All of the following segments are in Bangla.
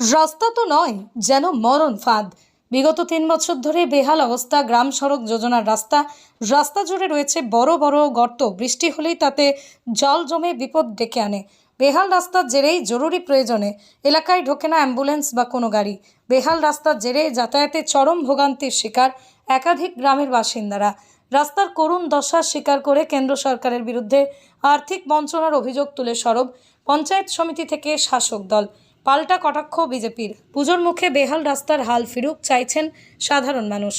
রাস্তা তো নয়, যেন মরণ ফাঁদ। বিগত তিন বছর ধরে বেহাল অবস্থা, গ্রাম সড়ক যোজনার রাস্তা। রাস্তা জুড়ে রয়েছে বড় বড় গর্ত। বৃষ্টি হলেই তাতে জল জমে বিপদ ডেকে আনে। বেহাল রাস্তার জেরেই জরুরি প্রয়োজনে। এলাকায় ঢোকে না অ্যাম্বুলেন্স বা কোনো গাড়ি। বেহাল রাস্তার জেরে যাতায়াতে চরম ভোগান্তির শিকার একাধিক গ্রামের বাসিন্দারা। রাস্তার করুণ দশা স্বীকার করে কেন্দ্র সরকারের বিরুদ্ধে আর্থিক বঞ্চনার অভিযোগ তুলে সরব পঞ্চায়েত সমিতি থেকে শাসক দল। পাল্টা কটাক্ষ বিজেপির। পুজোর মুখে বেহাল রাস্তার হাল ফিরুক চাইছেন সাধারণ মানুষ।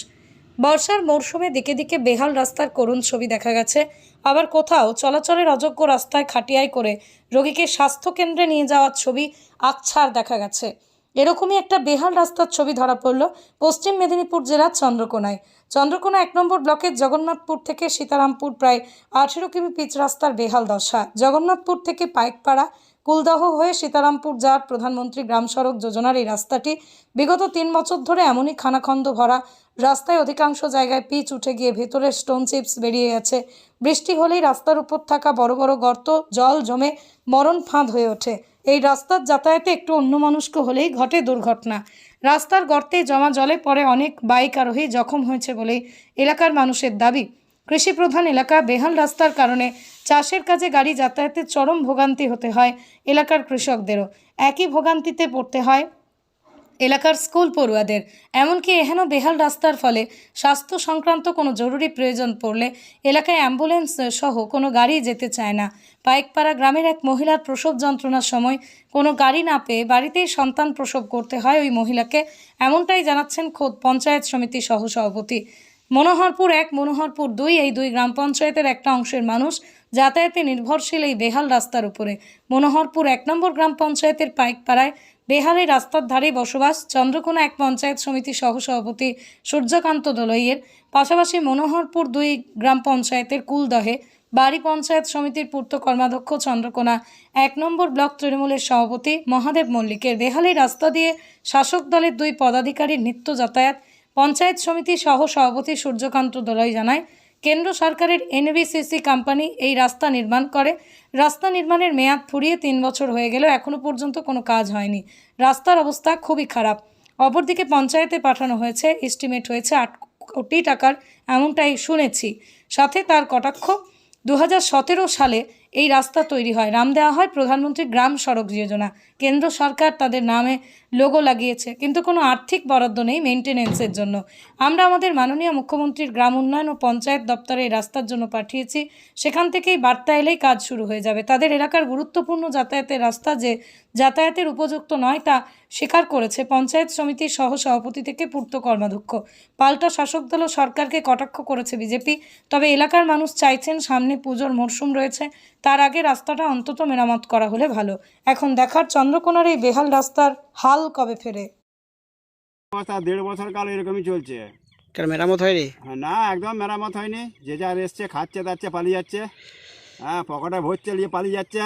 বর্ষার মরশুমে দিকে দিকে বেহাল রাস্তার করুণ ছবি দেখা গেছে। আবার কোথাও চলাচলের অযোগ্য রাস্তায় খাটিয়াই করে রোগীকে স্বাস্থ্যকেন্দ্রে নিয়ে যাওয়ার ছবি আকছার দেখা গেছে। এরকমই একটা বেহাল রাস্তার ছবি ধরা পড়ল পশ্চিম মেদিনীপুর জেলার চন্দ্রকোনায়। চন্দ্রকোনা এক নম্বর ব্লকের জগন্নাথপুর থেকে সীতারামপুর প্রায় আঠেরো কিমি পিচ রাস্তার বেহাল দশা। জগন্নাথপুর থেকে পাইকপাড়া কুলদহ হয়ে সীতারামপুর যাওয়ার প্রধানমন্ত্রী গ্রাম সড়ক যোজনার এই রাস্তাটি বিগত তিন বছর ধরে এমনই খানাখন্দ ভরা। রাস্তায় অধিকাংশ জায়গায় পিচ উঠে গিয়ে ভেতরে স্টোন চিপস বেরিয়ে গেছে। বৃষ্টি হলেই রাস্তার উপর থাকা বড় বড় গর্ত, জল জমে মরণ ফাঁদ হয়ে ওঠে। এই রাস্তার যাতায়াতে একটু অন্যমনস্ক হলেই ঘটে দুর্ঘটনা। রাস্তার গর্তে জমা জলে পরে অনেক বাইক আরোহী জখম হয়েছে বলেই এলাকার মানুষের দাবি। কৃষি প্রধান এলাকা বেহাল রাস্তার কারণে চাষের কাজে গাড়ি যাতায়াতে চরম ভোগান্তি হতে হয় এলাকার কৃষকদেরও। একই ভোগান্তিতে পড়তে হয় এলাকার স্কুল পড়ুয়াদের। এমনকি এহেন বেহাল রাস্তার ফলে স্বাস্থ্য সংক্রান্ত কোনো জরুরি প্রয়োজন পড়লে এলাকায় অ্যাম্বুলেন্স সহ কোনো গাড়ি যেতে চায় না। পাইকপাড়া গ্রামের এক মহিলার প্রসব যন্ত্রণার সময় কোনো গাড়ি না পেয়ে বাড়িতেই সন্তান প্রসব করতে হয় ওই মহিলাকে। এমনটাই জানাচ্ছেন খোদ পঞ্চায়েত সমিতি সহ সভাপতি মনোহরপুর এক, মনোহরপুর দুই, এই দুই গ্রাম পঞ্চায়েতের একটা অংশের মানুষ যাতায়াতে নির্ভরশীল এই বেহাল রাস্তার উপরে। মনোহরপুর এক নম্বর গ্রাম পঞ্চায়েতের পাইকপাড়ায় বেহালে রাস্তার ধারে বসবাস চন্দ্রকোনা এক পঞ্চায়েত সমিতি সহসভাপতি সূর্যকান্ত দলইয়ের। পাশাপাশি মনোহরপুর দুই গ্রাম পঞ্চায়েতের কুলদহে বাড়ি পঞ্চায়েত সমিতির পূর্ত কর্মাধ্যক্ষ চন্দ্রকোনা, এক নম্বর ব্লক তৃণমূলের সভাপতি মহাদেব মল্লিকের। বেহালি রাস্তা দিয়ে শাসক দলের দুই পদাধিকারীর নিত্য যাতায়াত পঞ্চায়েত সমিতি সহ সভাপতি সূর্যকান্ত দলই জানায়, কেন্দ্র সরকারের এনবিসিসি কোম্পানি এই রাস্তা নির্মাণ করে। রাস্তা নির্মাণের মেয়াদ ফুরিয়ে তিন বছর হয়ে গেলেও এখনও পর্যন্ত কোনো কাজ হয়নি। রাস্তার অবস্থা খুবই খারাপ। অপরদিকে পঞ্চায়েতে পাঠানো হয়েছে, এস্টিমেট হয়েছে আট কোটি টাকার, এমনটাই শুনেছি। সাথে তার কটাক্ষ দু হাজার সতেরো সালে এই রাস্তা তৈরি হয়। নাম দেওয়া হয় প্রধানমন্ত্রী গ্রাম সড়ক যোজনা। কেন্দ্র সরকার তাদের নামে লোগো লাগিয়েছে। কিন্তু কোনো আর্থিক বরাদ্দ নেই মেনটেনেন্সের জন্য। আমরা আমাদের মাননীয় মুখ্যমন্ত্রীর গ্রাম উন্নয়ন ও পঞ্চায়েত দপ্তরে এই রাস্তার জন্য পাঠিয়েছি। সেখান থেকেই বার্তা এলেই কাজ শুরু হয়ে যাবে। তাদের এলাকার গুরুত্বপূর্ণ যাতায়াতের রাস্তা যে যাতায়াতের উপযুক্ত নয় তা স্বীকার করেছে পঞ্চায়েত সমিতির সহ সভাপতি থেকে পূর্ত কর্মাধ্যক্ষ। পাল্টা শাসক দল সরকারকে কটাক্ষ করেছে বিজেপি। তবে এলাকার মানুষ চাইছেন সামনে পুজোর মরশুম রয়েছে। তার আগে রাস্তাটা অন্তত মেরামত করা হলে ভালো। এখন দেখার চন্দ্রকোনার এই বেহাল রাস্তার হাল কবে ফেরে? দেড় বছর কাল এরকমই চলছে। কেন মেরামত হয়নি? হ্যাঁ, না একদম মেরামত হয়নি। যে যার এসছে খাচ্ছে দাচ্ছে পালিয়ে যাচ্ছে। হ্যাঁ পকেটে ভরছে নিয়ে পালিয়ে যাচ্ছে।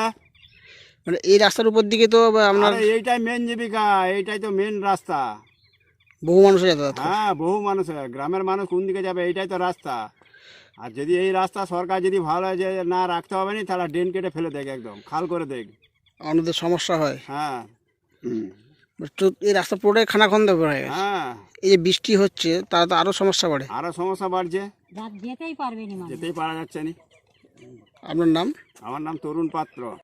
মানে এই রাস্তার উপর দিকে তো আপনার এইটাই মেন জীবিকা এইটাই তো মেন রাস্তা। বহু মানুষের যাতায়াত। হ্যাঁ বহু মানুষ গ্রামের মানুষ কোন দিকে যাবে এইটাই তো রাস্তা। আর যদি এই রাস্তা সরকার যদি ভালো হয় যে না রাখতে হবে না তাহলে ড্রেন কেটে ফেলে দেখ একদম খাল করে দেখ। আমাদের সমস্যা হয়। হ্যাঁ। তো এই রাস্তা পুরোটাই খানাখন্দ হয়ে গেছে। হ্যাঁ। এই যে বৃষ্টি হচ্ছে তারা তো আরও সমস্যা বাড়ে। আরও সমস্যা বাড়ছে। যেতেই পারবে না যেতেই পারা যাচ্ছে না। আপনার নাম? আমার নাম তরুণ পাত্র।